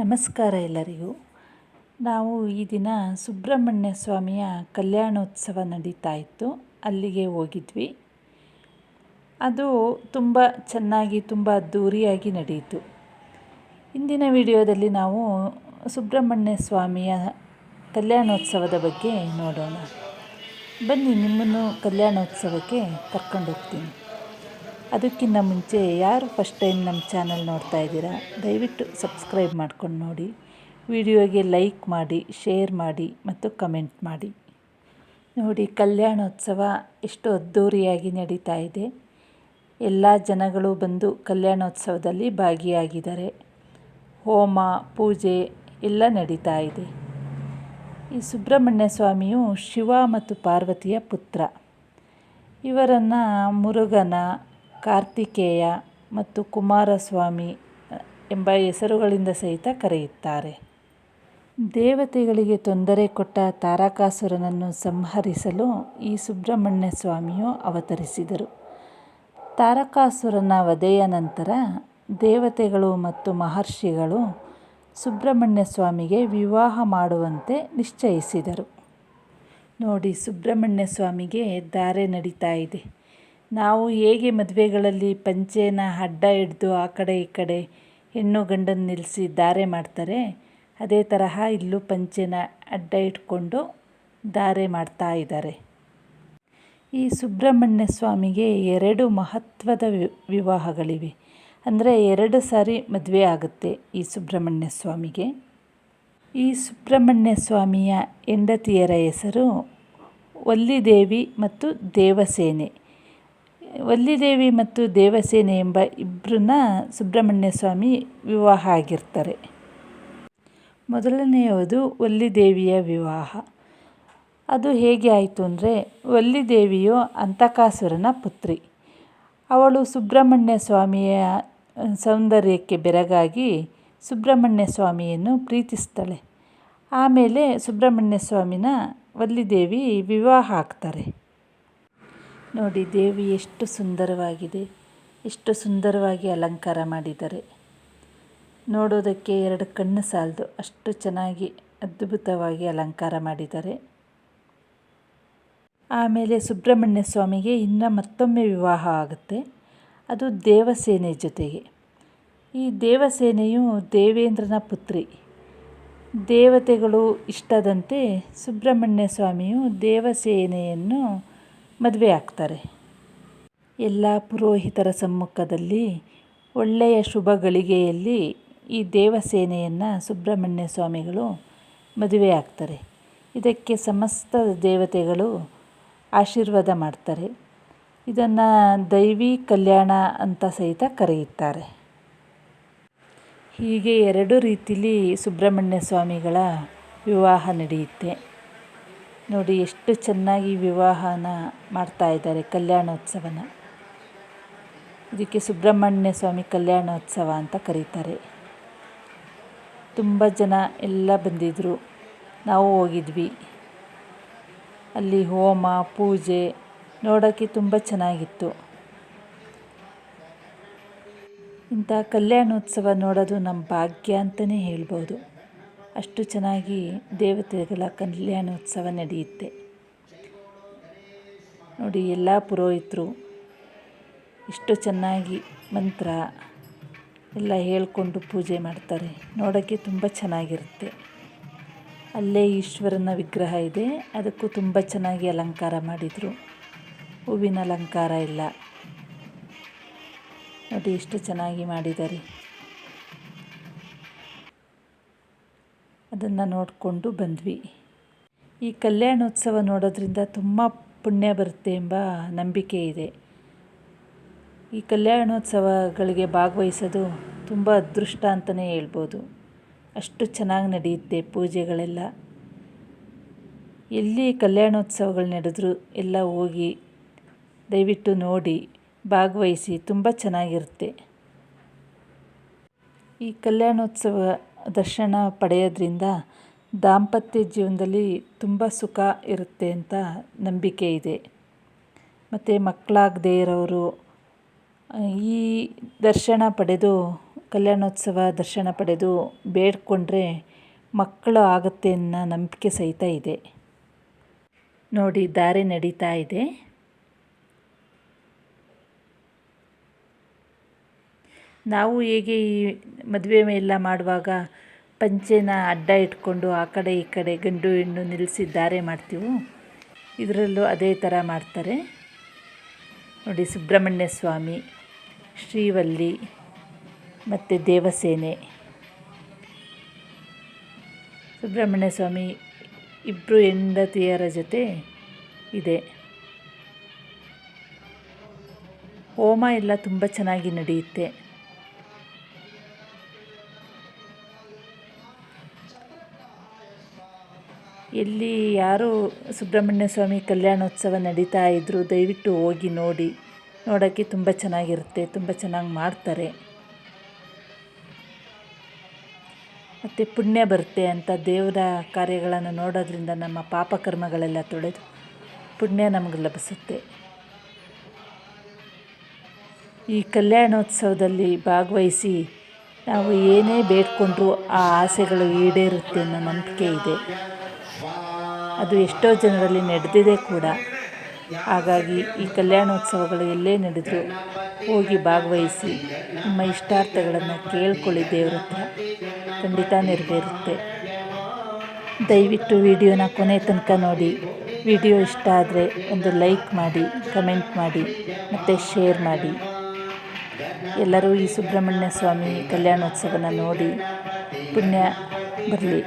ನಮಸ್ಕಾರ ಎಲ್ಲರಿಗೂ. ನಾವು ಈ ದಿನ ಸುಬ್ರಹ್ಮಣ್ಯ ಸ್ವಾಮಿಯ ಕಲ್ಯಾಣೋತ್ಸವ ನಡೀತಾ ಇತ್ತು. ಅಲ್ಲಿಗೆ ಹೋಗಿದ್ವಿ. ಅದು ತುಂಬ ಚೆನ್ನಾಗಿ, ತುಂಬ ಅದ್ದೂರಿಯಾಗಿ ನಡೆಯಿತು. ಇಂದಿನ ವಿಡಿಯೋದಲ್ಲಿ ನಾವು ಸುಬ್ರಹ್ಮಣ್ಯ ಸ್ವಾಮಿಯ ಕಲ್ಯಾಣೋತ್ಸವದ ಬಗ್ಗೆ ನೋಡೋಣ. ಬನ್ನಿ ನಿಮ್ಮನ್ನು ಕಲ್ಯಾಣೋತ್ಸವಕ್ಕೆ ಕರ್ಕೊಂಡು ಹೋಗ್ತೀನಿ. ಅದಕ್ಕಿಂತ ಮುಂಚೆ ಯಾರು ಫಸ್ಟ್ ಟೈಮ್ ನಮ್ಮ ಚಾನಲ್ ನೋಡ್ತಾ ಇದ್ದೀರಾ, ದಯವಿಟ್ಟು ಸಬ್ಸ್ಕ್ರೈಬ್ ಮಾಡ್ಕೊಂಡು ನೋಡಿ. ವಿಡಿಯೋಗೆ ಲೈಕ್ ಮಾಡಿ ಶೇರ್ ಮಾಡಿ ಮತ್ತು ಕಮೆಂಟ್ ಮಾಡಿ. ನೋಡಿ, ಕಲ್ಯಾಣೋತ್ಸವ ಎಷ್ಟು ಅದ್ಧೂರಿಯಾಗಿ ನಡೀತಾ ಇದೆ. ಎಲ್ಲ ಜನಗಳು ಬಂದು ಕಲ್ಯಾಣೋತ್ಸವದಲ್ಲಿ ಭಾಗಿಯಾಗಿದ್ದಾರೆ. ಹೋಮ, ಪೂಜೆ ಎಲ್ಲ ನಡೀತಾ ಇದೆ. ಈ ಸುಬ್ರಹ್ಮಣ್ಯ ಸ್ವಾಮಿಯು ಶಿವ ಮತ್ತು ಪಾರ್ವತಿಯ ಪುತ್ರ. ಇವರನ್ನು ಮುರುಗನ ಕಾರ್ತಿಕೇಯ ಮತ್ತು ಕುಮಾರಸ್ವಾಮಿ ಎಂಬ ಹೆಸರುಗಳಿಂದ ಸಹಿತ ಕರೆಯುತ್ತಾರೆ. ದೇವತೆಗಳಿಗೆ ತೊಂದರೆ ಕೊಟ್ಟ ತಾರಕಾಸುರನನ್ನು ಸಂಹರಿಸಲು ಈ ಸುಬ್ರಹ್ಮಣ್ಯ ಸ್ವಾಮಿಯು ಅವತರಿಸಿದರು. ತಾರಕಾಸುರನ ವಧೆಯ ನಂತರ ದೇವತೆಗಳು ಮತ್ತು ಮಹರ್ಷಿಗಳು ಸುಬ್ರಹ್ಮಣ್ಯ ಸ್ವಾಮಿಗೆ ವಿವಾಹ ಮಾಡುವಂತೆ ನಿಶ್ಚಯಿಸಿದರು. ನೋಡಿ ಸುಬ್ರಹ್ಮಣ್ಯ ಸ್ವಾಮಿಗೆ ಧಾರೆ ನಡೀತಾ ಇದೆ. ನಾವು ಹೇಗೆ ಮದುವೆಗಳಲ್ಲಿ ಪಂಚೆನ ಅಡ್ಡ ಹಿಡ್ದು ಆ ಕಡೆ ಈ ಕಡೆ ಹೆಣ್ಣು ಗಂಡನ್ನು ನಿಲ್ಲಿಸಿ ಧಾರೆ ಮಾಡ್ತಾರೆ, ಅದೇ ತರಹ ಇಲ್ಲೂ ಪಂಚೆನ ಅಡ್ಡ ಇಟ್ಕೊಂಡು ಧಾರೆ ಮಾಡ್ತಾ ಇದ್ದಾರೆ. ಈ ಸುಬ್ರಹ್ಮಣ್ಯ ಸ್ವಾಮಿಗೆ ಎರಡು ಮಹತ್ವದ ವಿವಾಹಗಳಿವೆ. ಅಂದರೆ ಎರಡು ಸಾರಿ ಮದುವೆ ಆಗುತ್ತೆ ಈ ಸುಬ್ರಹ್ಮಣ್ಯ ಸ್ವಾಮಿಗೆ ಈ ಸುಬ್ರಹ್ಮಣ್ಯ ಸ್ವಾಮಿಯ ಹೆಂಡತಿಯರ ಹೆಸರು ಒಲ್ಲಿದೇವಿ ಮತ್ತು ದೇವಸೇನೆ. ವಲ್ಲಿದೇವಿ ಮತ್ತು ದೇವಸೇನೆ ಎಂಬ ಇಬ್ಬರನ್ನ ಸುಬ್ರಹ್ಮಣ್ಯ ಸ್ವಾಮಿ ವಿವಾಹ ಆಗಿರ್ತಾರೆ. ಮೊದಲನೆಯದು ವಲ್ಲಿದೇವಿಯ ವಿವಾಹ. ಅದು ಹೇಗೆ ಆಯಿತು ಅಂದರೆ, ವಲ್ಲಿದೇವಿಯು ಅಂತಕಾಸುರನ ಪುತ್ರಿ. ಅವಳು ಸುಬ್ರಹ್ಮಣ್ಯ ಸ್ವಾಮಿಯ ಸೌಂದರ್ಯಕ್ಕೆ ಬೆರಗಾಗಿ ಸುಬ್ರಹ್ಮಣ್ಯ ಸ್ವಾಮಿಯನ್ನು ಪ್ರೀತಿಸ್ತಾಳೆ. ಆಮೇಲೆ ಸುಬ್ರಹ್ಮಣ್ಯ ಸ್ವಾಮಿನ ವಲ್ಲಿದೇವಿ ವಿವಾಹ ಆಗ್ತಾರೆ. ನೋಡಿ, ದೇವಿ ಎಷ್ಟು ಸುಂದರವಾಗಿದೆ. ಎಷ್ಟು ಸುಂದರವಾಗಿ ಅಲಂಕಾರ ಮಾಡಿದ್ದಾರೆ ನೋಡೋದಕ್ಕೆ ಎರಡು ಕಣ್ಣು ಸಾಲದು. ಅಷ್ಟು ಚೆನ್ನಾಗಿ, ಅದ್ಭುತವಾಗಿ ಅಲಂಕಾರ ಮಾಡಿದ್ದಾರೆ ಆಮೇಲೆ ಸುಬ್ರಹ್ಮಣ್ಯ ಸ್ವಾಮಿಗೆ ಇನ್ನೂ ಮತ್ತೊಮ್ಮೆ ವಿವಾಹ ಆಗುತ್ತೆ. ಅದು ದೇವಸೇನೆ ಜೊತೆಗೆ. ಈ ದೇವಸೇನೆಯು ದೇವೇಂದ್ರನ ಪುತ್ರಿ. ದೇವತೆಗಳು ಇಷ್ಟದಂತೆ ಸುಬ್ರಹ್ಮಣ್ಯ ಸ್ವಾಮಿಯು ದೇವಸೇನೆಯನ್ನು ಮದುವೆ ಆಗ್ತಾರೆ. ಎಲ್ಲ ಪುರೋಹಿತರ ಸಮ್ಮುಖದಲ್ಲಿ ಒಳ್ಳೆಯ ಶುಭ ಗಳಿಗೆಯಲ್ಲಿ ಈ ದೇವಸೇನೆಯನ್ನು ಸುಬ್ರಹ್ಮಣ್ಯ ಸ್ವಾಮಿಗಳು ಮದುವೆ ಆಗ್ತಾರೆ. ಇದಕ್ಕೆ ಸಮಸ್ತ ದೇವತೆಗಳು ಆಶೀರ್ವಾದ ಮಾಡ್ತಾರೆ. ಇದನ್ನು ದೈವಿ ಕಲ್ಯಾಣ ಅಂತ ಸಹಿತ ಕರೆಯುತ್ತಾರೆ. ಹೀಗೆ ಎರಡು ರೀತಿಲಿ ಸುಬ್ರಹ್ಮಣ್ಯ ಸ್ವಾಮಿಗಳ ವಿವಾಹ ನಡೆಯುತ್ತೆ. ನೋಡಿ ಎಷ್ಟು ಚೆನ್ನಾಗಿ ವಿವಾಹನ ಮಾಡ್ತಾ ಇದ್ದಾರೆ ಕಲ್ಯಾಣೋತ್ಸವನ. ಇದಕ್ಕೆ ಸುಬ್ರಹ್ಮಣ್ಯ ಸ್ವಾಮಿ ಕಲ್ಯಾಣೋತ್ಸವ ಅಂತ ಕರೀತಾರೆ. ತುಂಬ ಜನ ಎಲ್ಲ ಬಂದಿದ್ದರು ನಾವು ಹೋಗಿದ್ವಿ. ಅಲ್ಲಿ ಹೋಮ, ಪೂಜೆ ನೋಡೋಕ್ಕೆ ತುಂಬ ಚೆನ್ನಾಗಿತ್ತು. ಇಂಥ ಕಲ್ಯಾಣೋತ್ಸವ ನೋಡೋದು ನಮ್ಮ ಭಾಗ್ಯ ಅಂತಲೇ ಹೇಳ್ಬೋದು. ಅಷ್ಟು ಚೆನ್ನಾಗಿ ದೇವತೆಗಳ ಕಲ್ಯಾಣೋತ್ಸವ ನಡೆಯುತ್ತೆ. ನೋಡಿ, ಎಲ್ಲ ಪುರೋಹಿತರು ಇಷ್ಟು ಚೆನ್ನಾಗಿ ಮಂತ್ರ ಎಲ್ಲ ಹೇಳ್ಕೊಂಡು ಪೂಜೆ ಮಾಡ್ತಾರೆ. ನೋಡೋಕ್ಕೆ ತುಂಬ ಚೆನ್ನಾಗಿರುತ್ತೆ. ಅಲ್ಲೇ ಈಶ್ವರನ ವಿಗ್ರಹ ಇದೆ. ಅದಕ್ಕೂ ತುಂಬ ಚೆನ್ನಾಗಿ ಅಲಂಕಾರ ಮಾಡಿದರು. ಹೂವಿನ ಅಲಂಕಾರ ಇಲ್ಲ ನೋಡಿ, ಎಷ್ಟು ಚೆನ್ನಾಗಿ ಮಾಡಿದ್ದಾರೆ. ಅದನ್ನು ನೋಡಿಕೊಂಡು ಬಂದ್ವಿ. ಈ ಕಲ್ಯಾಣೋತ್ಸವ ನೋಡೋದ್ರಿಂದ ತುಂಬ ಪುಣ್ಯ ಬರುತ್ತೆ ಎಂಬ ನಂಬಿಕೆ ಇದೆ. ಈ ಕಲ್ಯಾಣೋತ್ಸವಗಳಿಗೆ ಭಾಗವಹಿಸೋದು ತುಂಬ ಅದೃಷ್ಟ ಅಂತಲೇ ಹೇಳ್ಬೋದು. ಅಷ್ಟು ಚೆನ್ನಾಗಿ ನಡೆಯುತ್ತೆ ಪೂಜೆಗಳೆಲ್ಲ. ಎಲ್ಲಿ ಕಲ್ಯಾಣೋತ್ಸವಗಳು ನಡೆದ್ರು ಎಲ್ಲ ಹೋಗಿ ದಯವಿಟ್ಟು ನೋಡಿ, ಭಾಗವಹಿಸಿ, ತುಂಬ ಚೆನ್ನಾಗಿರುತ್ತೆ. ಈ ಕಲ್ಯಾಣೋತ್ಸವ ದರ್ಶನ ಪಡೆಯೋದ್ರಿಂದ ದಾಂಪತ್ಯ ಜೀವನದಲ್ಲಿ ತುಂಬ ಸುಖ ಇರುತ್ತೆ ಅಂತ ನಂಬಿಕೆ ಇದೆ. ಮತ್ತು ಮಕ್ಕಳಾಗದೇ ಇರೋರು, ಈ ದರ್ಶನ ಪಡೆದು, ಕಲ್ಯಾಣೋತ್ಸವ ದರ್ಶನ ಪಡೆದು ಬೇಡ್ಕೊಂಡ್ರೆ ಮಕ್ಕಳು ಆಗುತ್ತೆ ಅನ್ನೋ ನಂಬಿಕೆ ಸಹಿತ ಇದೆ. ನೋಡಿ, ದಾರಿ ನಡೀತಾ ಇದೆ. ನಾವು ಹೇಗೆ ಈ ಮದುವೆ ಎಲ್ಲ ಮಾಡುವಾಗ ಪಂಚೆನ ಅಡ್ಡ ಇಟ್ಕೊಂಡು ಆ ಕಡೆ ಈ ಕಡೆ ಗಂಡು ಹೆಣ್ಣು ನಿಲ್ಲಿಸಿ ಧಾರೆ ಮಾಡ್ತೀವೋ? ಇದರಲ್ಲೂ ಅದೇ ಥರ ಮಾಡ್ತಾರೆ. ನೋಡಿ ಸುಬ್ರಹ್ಮಣ್ಯ ಸ್ವಾಮಿ, ಶ್ರೀವಲ್ಲಿ ಮತ್ತು ದೇವಸೇನೆ. ಸುಬ್ರಹ್ಮಣ್ಯ ಸ್ವಾಮಿ ಇಬ್ಬರು ಹೆಂಡತಿಯರ ಜೊತೆ ಇದೆ. ಹೋಮ ಎಲ್ಲ ತುಂಬ ಚೆನ್ನಾಗಿ ನಡೆಯುತ್ತೆ. ಎಲ್ಲಿ ಯಾರು ಸುಬ್ರಹ್ಮಣ್ಯ ಸ್ವಾಮಿ ಕಲ್ಯಾಣೋತ್ಸವ ನಡೀತಾ ಇದ್ದರೂ ದಯವಿಟ್ಟು ಹೋಗಿ ನೋಡಿ. ನೋಡೋಕ್ಕೆ ತುಂಬ ಚೆನ್ನಾಗಿರುತ್ತೆ, ತುಂಬ ಚೆನ್ನಾಗಿ ಮಾಡ್ತಾರೆ. ಮತ್ತು ಪುಣ್ಯ ಬರುತ್ತೆ ಅಂತ ದೇವರ ಕಾರ್ಯಗಳನ್ನು ನೋಡೋದ್ರಿಂದ ನಮ್ಮ ಪಾಪಕರ್ಮಗಳೆಲ್ಲ ತೊಳೆದು ಪುಣ್ಯ ನಮಗೆ ಲಭಿಸುತ್ತೆ. ಈ ಕಲ್ಯಾಣೋತ್ಸವದಲ್ಲಿ ಭಾಗವಹಿಸಿ ನಾವು ಏನೇ ಬೇಡ್ಕೊಂಡ್ರೂ ಆ ಆಸೆಗಳು ಈಡೇರುತ್ತೆ ಅನ್ನೋ ನಂಬಿಕೆ ಇದೆ. ಅದು ಎಷ್ಟೋ ಜನರಲ್ಲಿ ನಡೆದಿದೆ ಕೂಡ. ಹಾಗಾಗಿ ಈ ಕಲ್ಯಾಣೋತ್ಸವಗಳು ಎಲ್ಲೇ ನಡೆದರೂ ಹೋಗಿ ಭಾಗವಹಿಸಿ ನಿಮ್ಮ ಇಷ್ಟಾರ್ಥಗಳನ್ನು ಕೇಳ್ಕೊಳ್ಳಿ ದೇವ್ರ ಹತ್ರ. ಖಂಡಿತ ನೆರವೇರುತ್ತೆ. ದಯವಿಟ್ಟು ವಿಡಿಯೋನ ಕೊನೆ ತನಕ ನೋಡಿ. ವಿಡಿಯೋ ಇಷ್ಟ ಆದರೆ ಒಂದು ಲೈಕ್ ಮಾಡಿ, ಕಮೆಂಟ್ ಮಾಡಿ, ಮತ್ತು ಶೇರ್ ಮಾಡಿ. ಎಲ್ಲರೂ ಈ ಸುಬ್ರಹ್ಮಣ್ಯ ಸ್ವಾಮಿ ಕಲ್ಯಾಣೋತ್ಸವನ ನೋಡಿ ಪುಣ್ಯ ಬರಲಿ.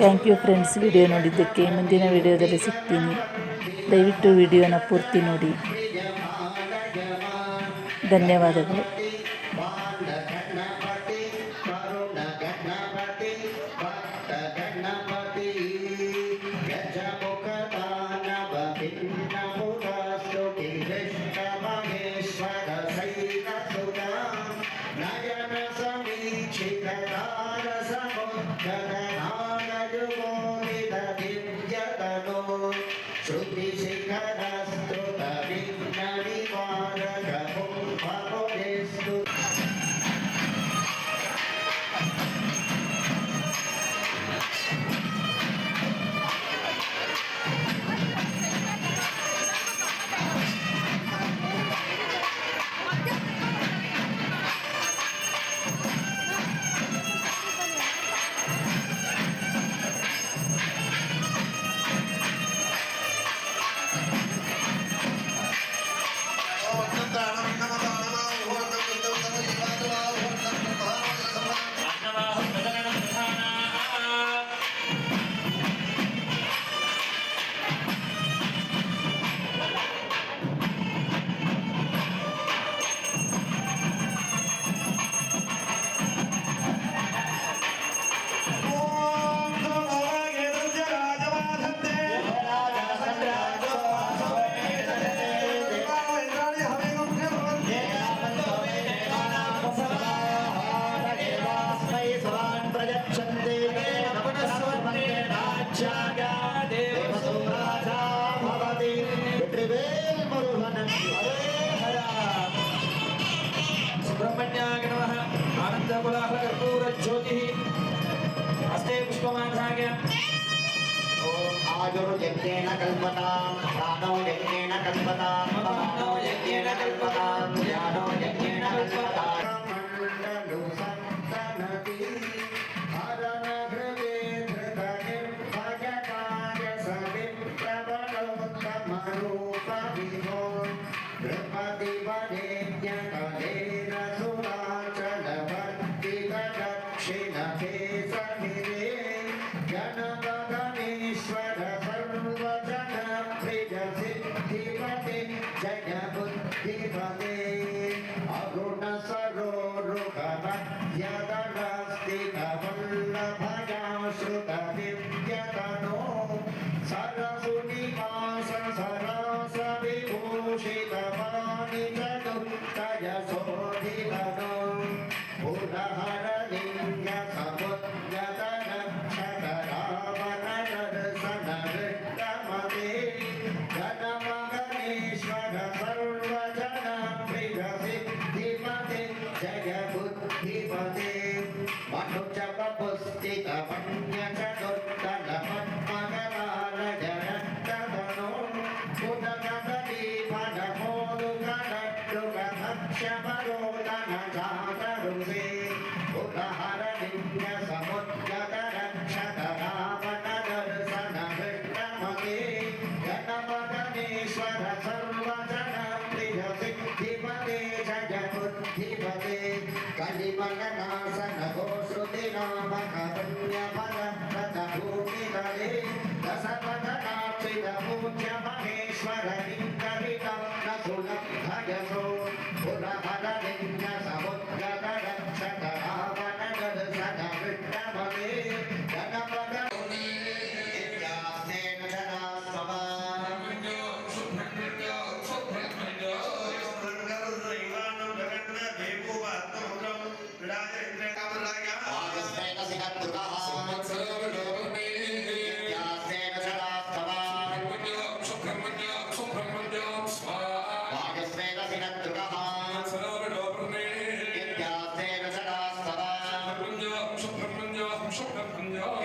ಥ್ಯಾಂಕ್ ಯು ಫ್ರೆಂಡ್ಸ್ ವಿಡಿಯೋ ನೋಡಿದ್ದಕ್ಕೆ ಮುಂದಿನ ವಿಡಿಯೋದಲ್ಲಿ ಸಿಗ್ತೀನಿ. ದಯವಿಟ್ಟು ವಿಡಿಯೋನ ಪೂರ್ತಿ ನೋಡಿ. ಧನ್ಯವಾದಗಳು. ಶ್ರುತಿ ಶಿಖರಸ್ತುತ యజ్ఞేన కల్పతాం ప్రాణో యజ్ఞేన కల్పతాం ప్రాణో యజ్ఞేన కల్పతాం ప్రాణో యజ్ఞేన కల్పతాం. మండలు సంతనతి హరణ హృదే ధృత నిర్భయ కార్య సవిం ప్రబలోత్తమ రూప విభో ద్రపది వరేణ్య కలేన సురాచల వర్తిత Thank you. కలిమన నాశన ఘోషుని నామ కరుణ్య పరప్రద భూమి దశపద నాక్షిత పూజ్య మహేశ్వర 주셨던 강자